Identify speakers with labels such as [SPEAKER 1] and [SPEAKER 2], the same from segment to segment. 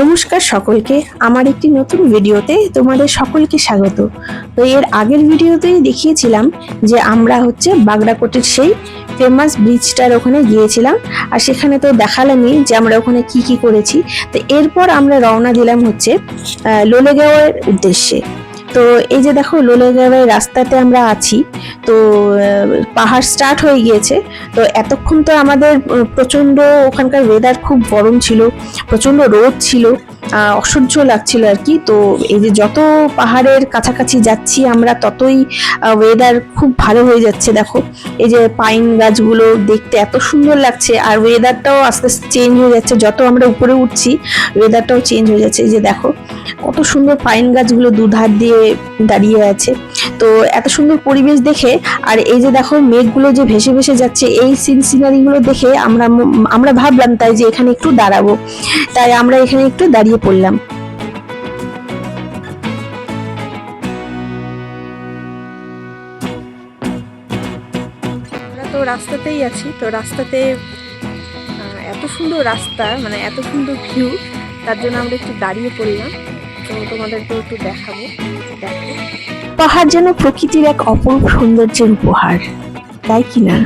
[SPEAKER 1] নমস্কার সকলকে। আমার একটি নতুন ভিডিওতে তোমাদের সকলকে স্বাগত। তো এর আগের ভিডিওতেই দেখিয়েছিলাম যে আমরা হচ্ছে বাগড়াকোটের সেই ফেমাস ব্রিজটার ওখানে গিয়েছিলাম। আর সেখানে তো দেখালামই যে আমরা ওখানে কি কি করেছি। তো এরপর আমরা রওনা দিলাম হচ্ছে লোলেগাওয়ের উদ্দেশ্যে। তো এই যে দেখো লোলেগাঁওয়ের রাস্তাতে আমরা আছি, তো পাহাড় স্টার্ট হয়ে গিয়েছে। তো এতক্ষণ তো আমাদের প্রচণ্ড ওখানকার ওয়েদার খুব গরম ছিল, প্রচণ্ড রোদ ছিল। অসহ্য লাগছিল আর কি। তো এই যে যত পাহাড়ের কাছাকাছি যাচ্ছি আমরা, ততই ওয়েদার খুব ভালো হয়ে যাচ্ছে, দেখো। এই যে পাইন গাছগুলো দেখতে এত সুন্দর লাগছে, আর ওয়েদারটাও আস্তে আস্তে চেঞ্জ হয়ে যাচ্ছে। যত আমরা উপরে উঠছি ওয়েদারটাও চেঞ্জ হয়ে যাচ্ছে। এই যে দেখো, কত সুন্দর পাইন গাছগুলো দুধার দিয়ে দাঁড়িয়ে আছে। তো এত সুন্দর পরিবেশ দেখে, আর এই যে দেখো, মেঘগুলো যে ভেসে ভেসে যাচ্ছে, এই সিন সিনারিগুলো দেখে আমরা আমরা ভাবলাম তাই যে এখানে একটু দাঁড়াবো। তাই আমরা এখানে একটু দাঁড়িয়ে পড়লাম। আমরা তো রাস্তাতেই আছি তো রাস্তাতে এত সুন্দর রাস্তা মানে এত সুন্দর ভিউ তার জন্য আমরা একটু দাঁড়িয়ে পড়লাম। তো তোমাদেরকেও একটু দেখাবো দেখো। পাহাড় যেন প্রকৃতির এক অপরূপ সৌন্দর্যের উপহার তাই কি না?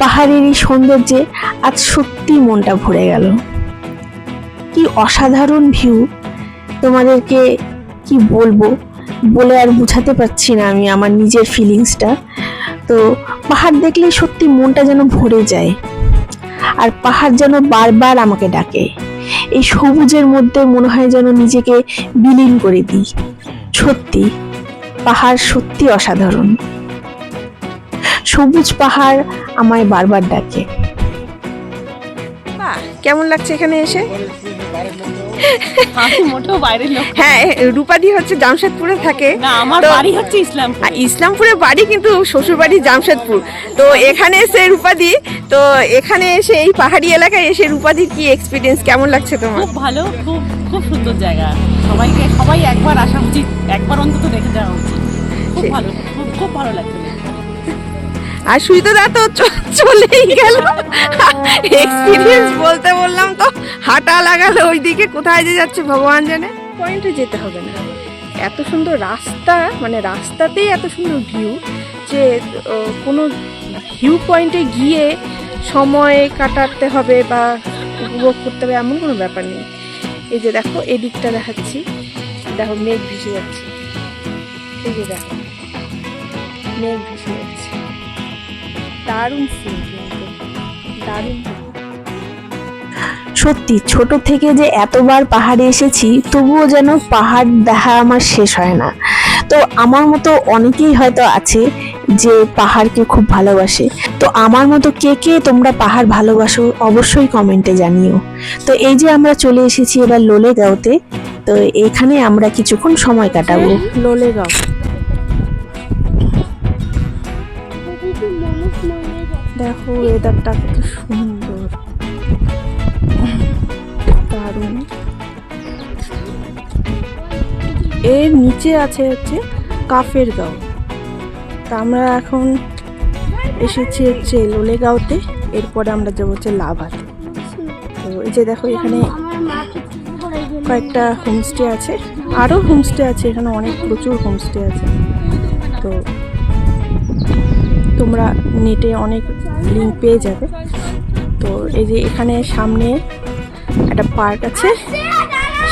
[SPEAKER 1] পাহাড়ের এই সৌন্দর্যে আজ সত্যি মনটা ভরে গেল। কি অসাধারণ ভিউ তোমাদেরকে কি বলব? বলে আর বুঝাতে পারছি না আমি আমার নিজের ফিলিংসটা তো পাহাড় দেখলে সত্যি মনটা যেন ভরে যায়। আর পাহাড় যেন বারবার আমাকে ডাকে। এই সবুজের মধ্যে মনে হয় যেন নিজেকে বিলীন করে দিই। সত্যি, পাহাড় সত্যি অসাধারণ। সবুজ পাহাড় আমায় বারবার ডাকে। কেমন লাগছে এখানে এসে?
[SPEAKER 2] মোটেও বাইরের লোক।
[SPEAKER 1] হ্যাঁ রূপাদি হচ্ছে জামশেদপুরে থাকে।
[SPEAKER 2] আমার বাড়ি হচ্ছে ইসলামপুর।
[SPEAKER 1] ইসলামপুরে বাড়ি কিন্তু শ্বশুর বাড়ি জামশেদপুর। তো এখানে এসে রূপাদি তো এখানে এসে এই পাহাড়ি এলাকায় এসে রূপাদির কি এক্সপিরিয়েন্স কেমন লাগছে তোমার?
[SPEAKER 2] খুব ভালো খুব খুব সুন্দর জায়গা। সবাইকে সবাই একবার আসা উচিত একবার অন্তত দেখে যাওয়া উচিত। খুব ভালো খুব ভালো লাগছে।
[SPEAKER 1] আর সুইতদা তো চলেই গেল। এক্সপিরিয়েন্স বলতে বললাম তো, হাঁটা লাগালো ওইদিকে, কোথায় যে যাচ্ছে ভগবান জানে। পয়েন্টে যেতে হবে না। এত সুন্দর রাস্তা মানে রাস্তাতেই এত সুন্দর ভিউ যে কোনো ভিউ পয়েন্টে গিয়ে সময় কাটাতে হবে বা উপভোগ করতে হবে এমন কোনো ব্যাপার নেই। এই যে দেখো, এদিকটা দেখাচ্ছি। দেখো, মেঘ ভেসে যাচ্ছে। এই যে দেখো, মেঘ ভেসে যাচ্ছে। দারুণ সিন দারুণ সত্যি ছোট থেকে যে এতবার পাহাড়ে এসেছি তবুও যেন পাহাড় দেখা আমার শেষ হয় না। তো আমার মতো অনেকেই হয়তো আছে যে পাহাড়কে খুব ভালোবাসে। তো আমার মতো কে কে তোমরা পাহাড় ভালোবাসো অবশ্যই কমেন্টে জানিও। তো এই যে আমরা চলে এসেছি এবার লোলেগাঁওতে তো এখানে আমরা কিছুক্ষণ সময় কাটাবো। লোলেগাঁও। দেখো ওয়েদারটা কত সুন্দর। দারুণ। এর নিচে আছে হচ্ছে কাফের গাঁও। তা আমরা এখন এসেছি হচ্ছে লোলেগাঁওতে, এরপরে আমরা যাব হচ্ছে লাভাতে। তো এই যে দেখো, এখানে কয়েকটা হোমস্টে আছে। আরও হোমস্টে আছে, এখানে অনেক প্রচুর হোমস্টে আছে। তোমরা নেটে অনেক লিঙ্ক পেয়ে যাবে। তো এই যে এখানে সামনে একটা পার্ক আছে,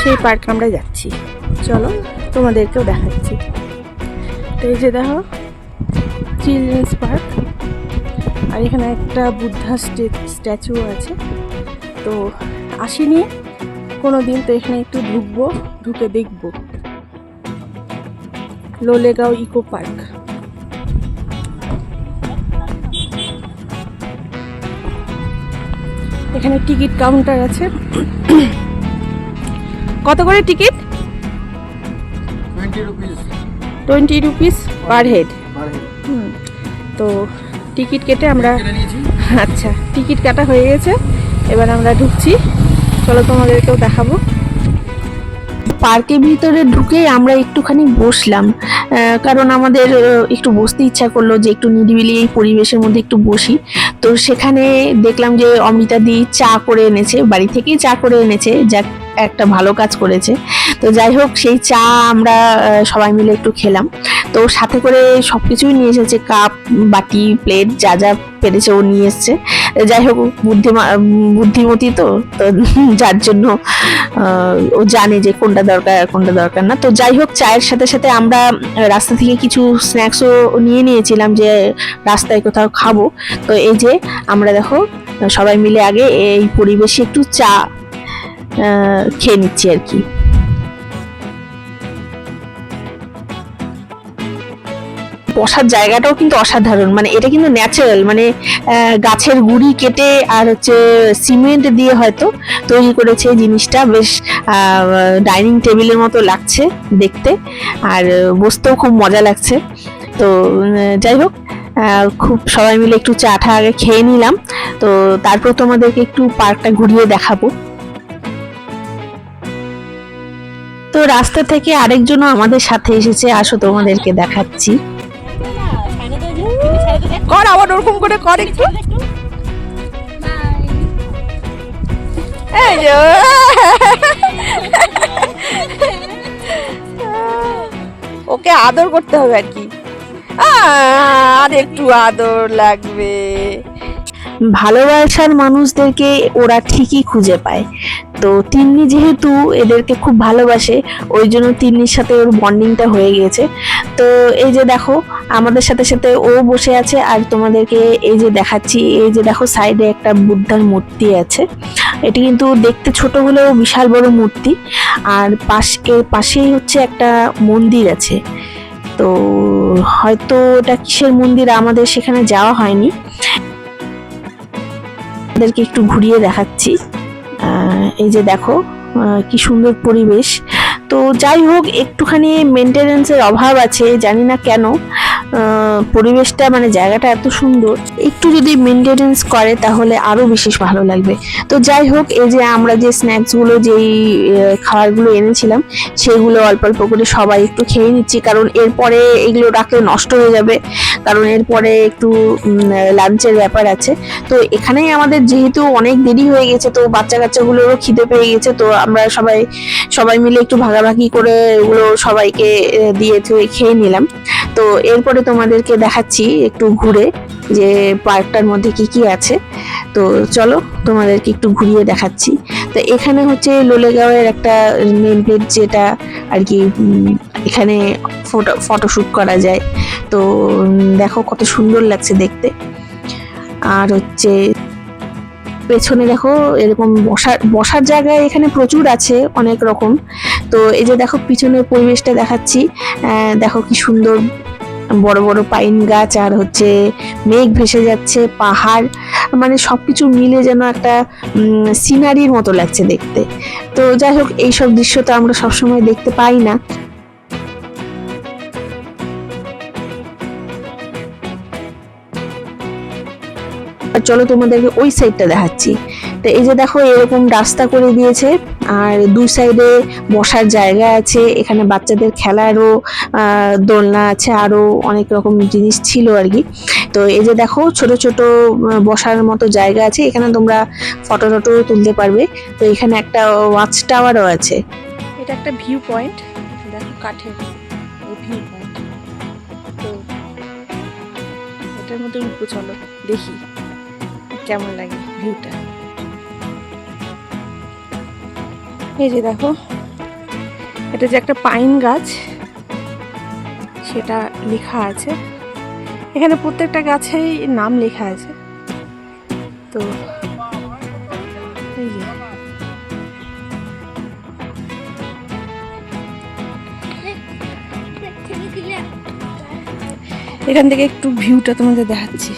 [SPEAKER 1] সেই পার্কে আমরা যাচ্ছি। চলো তোমাদেরকেও দেখাচ্ছি। তো এই যে দেখো চিলড্রেন্স পার্ক আর এখানে একটা বুদ্ধা স্ট্যাচু আছে। তো আসিনি কোনো দিন তো এখানে একটু ঢুকবো, ঢুকে দেখব। লোলেগাঁও ইকো পার্ক এখানে টিকিট কাউন্টার আছে। কত করে ticket?
[SPEAKER 3] Twenty rupees
[SPEAKER 1] per head তো টিকিট কেটে আমরা আচ্ছা টিকিট কাটা হয়ে গেছে। এবার আমরা ঢুকছি। চলো তোমাদেরকেও দেখাবো। পার্কের ভিতরে ঢুকে আমরা একটুখানি বসলাম। কারণ আমাদের একটু বসতে ইচ্ছা করল যে একটু নিরিবিলি এই পরিবেশের মধ্যে একটু বসি। তো সেখানে দেখলাম যে অমৃতা দি চা করে এনেছে, বাড়ি থেকেই চা করে এনেছে যা একটা ভালো কাজ করেছে। তো যাই হোক, সেই চা আমরা সবাই মিলে একটু খেলাম। তো সাথে করে সব কিছুই নিয়ে এসেছে, কাপ, বাটি প্লেট যা যা পেরেছে ও নিয়ে এসছে। যাই হোক, বুদ্ধিমা বুদ্ধিমতী তো তো যার জন্য ও জানে যে কোনটা দরকার আর কোনটা দরকার না। তো যাই হোক, চায়ের সাথে সাথে আমরা রাস্তা থেকে কিছু স্ন্যাক্সও নিয়ে নিয়েছিলাম যে রাস্তায় কোথাও খাব। তো এই যে আমরা দেখো, সবাই মিলে আগে এই পরিবেশে একটু চা খেয়ে নিচ্ছি আর কি। বসার জায়গাটাও কিন্তু অসাধারণ। মানে এটা কিন্তু ন্যাচারাল মানে গাছের গুড়ি কেটে আর হচ্ছে সিমেন্ট দিয়ে হয়তো তৈরি করেছে জিনিসটা। বেশ ডাইনিং টেবিলের মতো লাগছে দেখতে আর বসতেও খুব মজা লাগছে। তো যাই হোক খুব সবাই মিলে একটু চা টা আগে খেয়ে নিলাম। তো, তারপর তোমাদেরকে একটু পার্কটা ঘুরিয়ে দেখাবো। তো রাস্তা থেকে আরেকজনও আমাদের সাথে এসেছে। আসো তোমাদেরকে দেখাচ্ছি। কর আবার ওরকম করে কর একটু। এই যে। ওকে আদর করতে হবে আর কি। আর একটু আদর লাগবে। ভালোবাসার মানুষদেরকে ওরা ঠিকই খুঁজে পায়। তো তিন্নি যেহেতু এদেরকে খুব ভালোবাসে, ওই জন্য তিন্নির সাথে ওর বন্ডিংটা হয়ে গিয়েছে। তো এই যে দেখো, আমাদের সাথে সাথে ও বসে আছে আর তোমাদেরকে এই যে দেখাচ্ছি, এই যে দেখো সাইডে একটা বুদ্ধার মূর্তি আছে। এটি কিন্তু দেখতে ছোট হলেও বিশাল বড় মূর্তি। আর পাশ, এর পাশেই হচ্ছে একটা মন্দির আছে। তো হয়তো এটা কিসের মন্দির আমাদের সেখানে যাওয়া হয়নি। আপনাদেরকে একটু ঘুরিয়ে দেখাচ্ছি। এই যে দেখো কি সুন্দর পরিবেশ। তো যাই হোক, একটুখানি মেনটেনেন্সের অভাব আছে, জানি না কেন। পরিবেশটা মানে জায়গাটা এত সুন্দর, একটু যদি মেনটেনেন্স করে তাহলে আরও বিশেষ ভালো লাগবে। তো যাই হোক, এই যে আমরা যে স্ন্যাক্সগুলো যেই খাবারগুলো এনেছিলাম, সেগুলো অল্প অল্প করে সবাই একটু খেয়ে নিচ্ছি, কারণ এরপরে এগুলো রাখলে নষ্ট হয়ে যাবে, কারণ এরপরে একটু লাঞ্চের ব্যাপার আছে। তো এখানেই আমাদের যেহেতু অনেক দেরি হয়ে গেছে, তো বাচ্চা কাচ্চাগুলোরও খিদে পেয়ে গেছে, তো আমরা সবাই সবাই মিলে একটু ভাগাভাগি করে এগুলো সবাইকে দিয়ে খেয়ে নিলাম। তো এরপরে তোমাদেরকে দেখাচ্ছি একটু ঘুরে যে পার্কটার মধ্যে কি কি আছে। তো চলো তোমাদেরকে একটু ঘুরিয়ে দেখাচ্ছি। তো এখানে হচ্ছে লোলেগাঁওয়ের একটা নেম প্লেট যেটা আর কি এখানে ফটো ফটোশ্যুট করা যায়। তো দেখো কত সুন্দর লাগছে দেখতে। আর হচ্ছে পেছনে দেখো এরকম বসার বসার জায়গায় এখানে প্রচুর আছে অনেক রকম। তো এই যে দেখো পিছনের পরিবেশটা দেখাচ্ছি দেখো কি সুন্দর বড় বড় পাইন গাছ আর হচ্ছে মেঘ ভেসে যাচ্ছে, পাহাড় মানে সব কিছু মিলে যেন একটা সিনারির মতো লাগছে দেখতে। তো যাই হোক, এইসব দৃশ্য তো আমরা সবসময় দেখতে পাই না। আর চলো তোমাদেরকে ওই সাইডটা দেখাচ্ছি। তো এই যে দেখো, এরকম রাস্তা করে দিয়েছে। আর দুই সাইডে বসার জায়গা আছে, এখানে বাচ্চাদের খেলারও দোলনা আছে, আরও অনেক রকম জিনিস ছিল আর কি। তো এই যে দেখো, ছোট ছোট বসার মতো জায়গা আছে, এখানে তোমরা ফটো টটো তুলতে পারবে। তো এখানে একটা ওয়াচ টাওয়ারও আছে।
[SPEAKER 3] এটা একটা ভিউ পয়েন্ট দেখো কাঠের তো এটার মধ্যে উঠবো চলো দেখি। কেমন লাগে ভিউটা এই যে দেখো, এটা যে একটা পাইন গাছ, সেটা লেখা আছে। এখানে প্রত্যেকটা গাছেই নাম লেখা আছে। তো এখান থেকে একটু ভিউটা তোমাদের দেখাচ্ছি।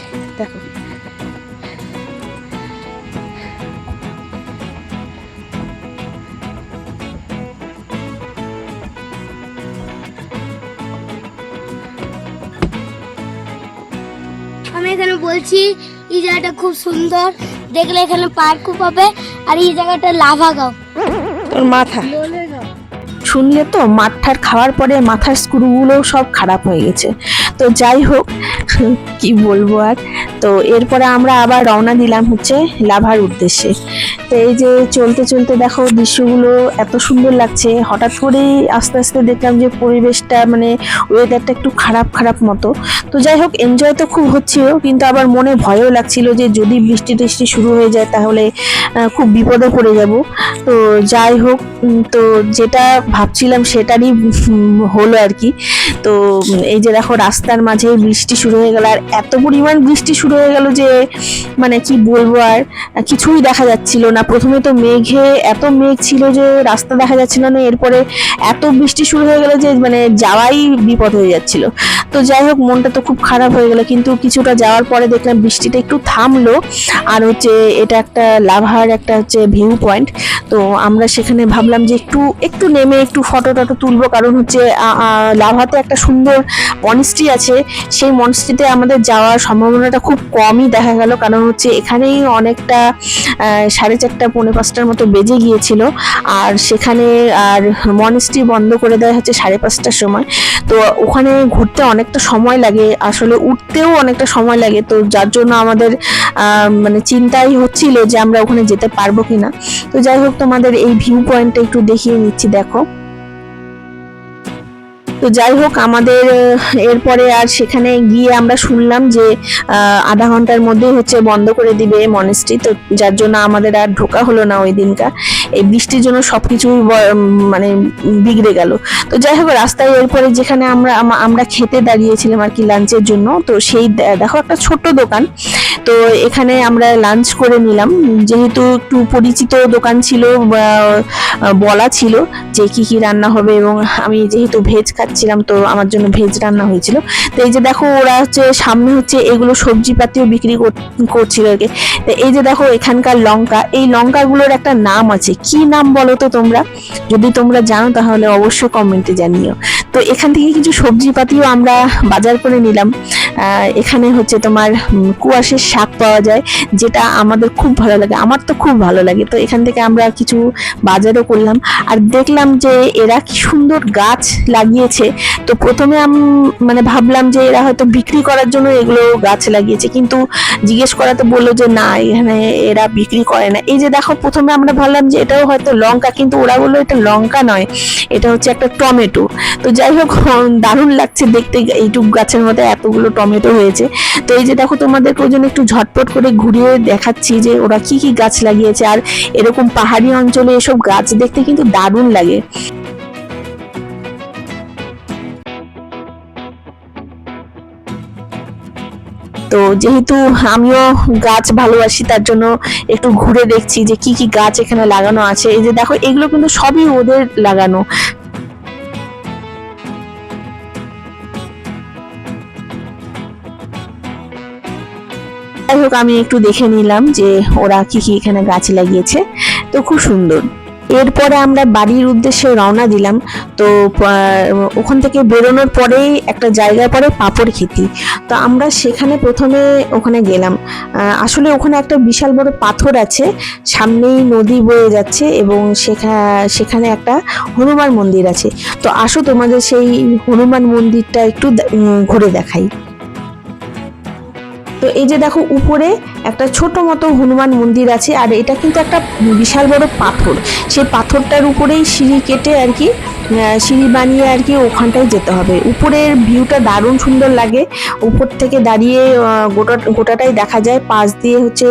[SPEAKER 4] আমি এখানে বলছি এই জায়গাটা খুব সুন্দর। দেখলে এখানে পার্কও পাবে আর এই জায়গাটা লাভা গাও।
[SPEAKER 3] তোর মাথা।
[SPEAKER 1] শুনলে তো মাঠটার খাওয়ার পরে মাথার স্ক্রুগুলো সব খারাপ হয়ে গেছে। তো যাই হোক কি বলব আর? তো এরপরে আমরা আবার রওনা দিলাম হচ্ছে লাভার উদ্দেশ্যে। তো এই যে চলতে চলতে দেখো দৃশ্যগুলো এত সুন্দর লাগছে। হঠাৎ করেই আস্তে আস্তে দেখলাম যে পরিবেশটা মানে ওয়েদারটা একটু খারাপ খারাপ মতো। তো যাই হোক এনজয় তো খুব হচ্ছিল, কিন্তু আবার মনে ভয়ও লাগছিল যে যদি বৃষ্টি টিষ্টি শুরু হয়ে যায় তাহলে খুব বিপদে পড়ে যাব। তো যাই হোক তো যেটা ভাবছিলাম সেটারই হলো আর কি। তো এই যে দেখো, রাস্তার মাঝে বৃষ্টি শুরু হয়ে গেল, আর এত পরিমাণ বৃষ্টি শুরু হয়ে গেল যে মানে কি বলব আর, কিছুই দেখা যাচ্ছিল না। প্রথমে তো মেঘে, এত মেঘ ছিল যে রাস্তা দেখা যাচ্ছিল না, এরপরে এত বৃষ্টি শুরু হয়ে গেল যে মানে যাওয়াই বিপদ হয়ে যাচ্ছিল। তো যাই হোক, মনটা তো খুব খারাপ হয়ে গেলো। কিন্তু কিছুটা যাওয়ার পরে দেখলাম বৃষ্টিটা একটু থামলো। আর হচ্ছে এটা একটা লাভার, একটা হচ্ছে ভিউ পয়েন্ট তো আমরা সেখানে ভাবলাম যে একটু একটু নেমে একটু ফটো টটো তুলবো। কারণ হচ্ছে লাভাতে একটা সুন্দর মনস্ট্রি আছে। সেই মনস্ট্রিতে আমাদের যাওয়ার সম্ভাবনাটা খুব কমই দেখা গেল। কারণ হচ্ছে এখানেই অনেকটা সাড়ে চারটা, পৌনে পাঁচটার মতো বেজে গিয়েছিল। আর সেখানে আর মনস্ট্রি বন্ধ করে দেয় হচ্ছে সাড়ে পাঁচটার সময়। তো ওখানে ঘুরতে অনেকটা সময় লাগে। আসলে উঠতেও অনেকটা সময় লাগে। তো যার জন্য আমাদের মানে চিন্তাই হচ্ছিল যে আমরা ওখানে যেতে পারব কিনা। তো যাই হোক, তোমাদের এই ভিউ পয়েন্টটা একটু দেখিয়ে নিচ্ছি, দেখো। তো যাই হোক, আমাদের এরপরে আর সেখানে গিয়ে আমরা শুনলাম যে আধা ঘণ্টার মধ্যেই হচ্ছে বন্ধ করে দিবে মনেস্ট্রি তো যার জন্য আমাদের আর ঢোকা হলো না ওই দিনটা। এই বৃষ্টির জন্য সবকিছু মানে বিগড়ে গেল। তো যাই হোক, রাস্তায় এরপরে যেখানে আমরা আমরা খেতে দাঁড়িয়েছিলাম আর কি লাঞ্চের জন্য, তো সেই দেখো একটা ছোট্ট দোকান। তো এখানে আমরা লাঞ্চ করে নিলাম। যেহেতু একটু পরিচিত দোকান ছিল বলা ছিল যে কি কি রান্না হবে এবং আমি যেহেতু ভেজ খাচ্ছিলাম, তো আমার জন্য ভেজ রান্না হয়েছিল। তো এই যে দেখো, ওরা হচ্ছে সামনে হচ্ছে এগুলো সবজিপাতিও বিক্রি কর- করছিল আর কি। তো এই যে দেখো, এখানকার লঙ্কা, এই লঙ্কাগুলোর একটা নাম আছে। কি নাম বলো তো তোমরা? যদি তোমরা জানো তাহলে অবশ্যই কমেন্টে জানিও। তো এখান থেকে কিছু সবজিপাতিও আমরা বাজার করে নিলাম। এখানে হচ্ছে তোমার কুয়াশের শাক পাওয়া যায়, যেটা আমাদের খুব ভালো লাগে। আমার তো খুব ভালো লাগে। তো এখান থেকে আমরা কিছু বাজারও করলাম। আর দেখলাম যে এরা কি সুন্দর গাছ লাগিয়েছে। তো প্রথমে আম- মানে ভাবলাম যে এরা হয়তো বিক্রি করার জন্য এগুলো গাছ লাগিয়েছে। কিন্তু জিজ্ঞেস করাতে বলল যে, না, এখানে এরা বিক্রি করে না। এই যে দেখো, প্রথমে আমরা ভাবলাম যে এটাও হয়তো লঙ্কা, কিন্তু ওরা বলল এটা লঙ্কা নয়। এটা হচ্ছে একটা টমেটো। তো যাই হোক, দারুণ লাগছে দেখতে। এইটুক গাছের মধ্যে এতগুলো টমেটো হয়েছে। তো এই যে দেখো তোমাদেরকে ওই জন্য একটু ঝটপট করে ঘুরিয়ে দেখাচ্ছি যে ওরা কি কি গাছ লাগিয়েছে। আর এরকম পাহাড়ি অঞ্চলে এসব গাছ দেখতে কিন্তু দারুণ লাগে। তো যেহেতু আমিও গাছ ভালোবাসি, তার জন্য একটু ঘুরে দেখছি যে কি কি গাছ এখানে লাগানো আছে। এই যে দেখো, এগুলো কিন্তু সবই ওদের লাগানো। যাই হোক, আমি একটু দেখে নিলাম যে ওরা কি কি এখানে গাছ লাগিয়েছে। তো খুব সুন্দর। এরপরে আমরা বাড়ির উদ্দেশ্যে রওনা দিলাম। তো ওখান থেকে বেরোনোর পরেই একটা জায়গায় পরে পাপড় খেতি। তো আমরা সেখানে প্রথমে ওখানে গেলাম। আসলে ওখানে একটা বিশাল বড় পাথর আছে। সামনেই নদী বয়ে যাচ্ছে এবং সেখানে সেখানে একটা হনুমান মন্দির আছে। তো আসো তোমাদের সেই হনুমান মন্দিরটা একটু ঘুরে দেখাই। তো এই যে দেখো উপরে একটা ছোট মতো হনুমান মন্দির আছে, আর এটা কিন্তু একটা বিশাল বড় পাথর। সেই পাথরটার উপরেই সিঁড়ি কেটে আর কি সিঁড়ি বানিয়ে আর কি ওখানটায় যেতে হবে। উপরের ভিউটা দারুণ সুন্দর লাগে। উপর থেকে দাঁড়িয়ে গোটা, গোটাটাই দেখা যায়। পাশ দিয়ে হচ্ছে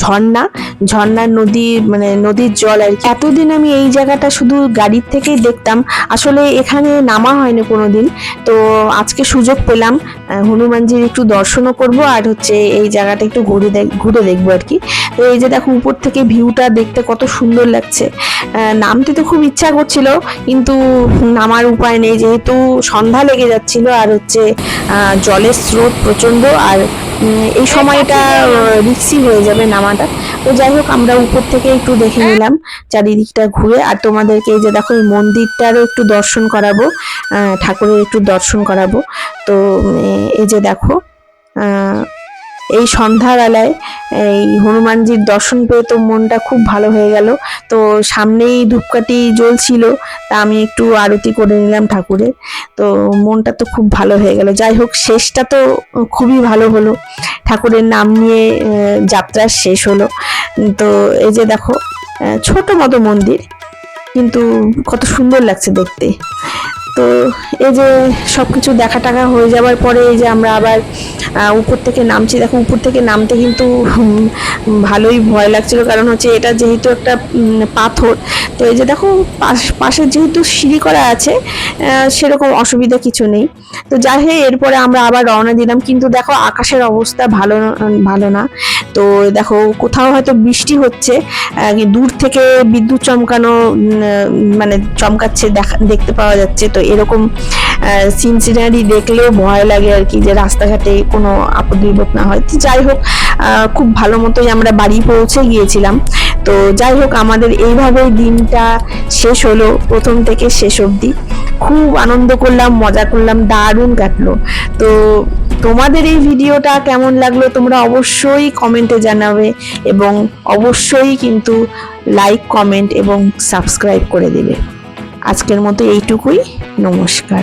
[SPEAKER 1] ঝর্ণা। ঝর্ণার নদী মানে নদীর জল আর কি। এতদিন আমি এই জায়গাটা শুধু গাড়ির থেকেই দেখতাম। আসলে এখানে নামা হয়নি কোনোদিন। তো আজকে সুযোগ পেলাম হনুমানজির একটু দর্শনও করব। আর হচ্ছে এই জায়গাটা একটু ঘুরে দেখ, ঘুরে দেখব আর কি। তো এই যে দেখো উপর থেকে ভিউটা দেখতে কত সুন্দর লাগছে। নামতে তো খুব ইচ্ছা করছিল, কিন্তু নামার উপায় নেই, যেহেতু সন্ধ্যা লেগে যাচ্ছিল আর হচ্ছে জলের স্রোত প্রচণ্ড আর এই সময়টা রিক্সি হয়ে যাবে নামাটা। তো যাই হোক, আমরা উপর থেকে একটু দেখে নিলাম, চারিদিকটা ঘুরে। আর তোমাদেরকে এই যে দেখো, এই মন্দিরটারও একটু দর্শন করাবো ঠাকুরের একটু দর্শন করাবো। তো এই যে দেখো এই সন্ধ্যাবেলায় এই হনুমানজির দর্শন পেয়ে তো মনটা খুব ভালো হয়ে গেল। তো সামনেই ধূপকাঠি জ্বলছিল, তা আমি একটু আরতি করে নিলাম ঠাকুরের। তো মনটা তো খুব ভালো হয়ে গেল। যাই হোক, শেষটা তো খুবই ভালো হলো। ঠাকুরের নাম নিয়ে যাত্রা শেষ হলো। তো এই যে দেখো ছোট মতো মন্দির, কিন্তু কত সুন্দর লাগছে দেখতে। তো এই যে সব কিছু দেখা টাকা হয়ে যাওয়ার পরে এই যে আমরা আবার উপর থেকে নামছি। দেখো, উপর থেকে নামতে কিন্তু ভালোই ভয় লাগছিল। কারণ হচ্ছে এটা যেহেতু একটা পাথর। তো এই যে দেখো, পাশ- পাশে যেহেতু সিঁড়ি করা আছে সেরকম অসুবিধা কিছু নেই। তো যাই হোক, এরপরে আমরা আবার রওনা দিলাম। কিন্তু দেখো, আকাশের অবস্থা ভালো ভালো না। তো দেখো, কোথাও হয়তো বৃষ্টি হচ্ছে দূর থেকে বিদ্যুৎ চমকানো মানে চমকাচ্ছে, দেখা, দেখতে পাওয়া যাচ্ছে। তো এরকম সিন সিনারি দেখলেও ভয় লাগে আর কি, যে রাস্তাঘাটে কোনো আপদ বিপদ না হয়। তো যাই হোক খুব ভালো মতোই আমরা বাড়ি পৌঁছে গিয়েছিলাম। তো যাই হোক, আমাদের এইভাবেই দিনটা শেষ হলো, প্রথম থেকে শেষ অবধি। খুব আনন্দ করলাম, মজা করলাম দারুণ কাটলো। তো তোমাদের এই ভিডিওটা কেমন লাগল তোমরা অবশ্যই কমেন্টে জানাবে এবং অবশ্যই কিন্তু লাইক কমেন্ট এবং সাবস্ক্রাইব করে দেবে। আজকের মতো এইটুকুই, নমস্কার।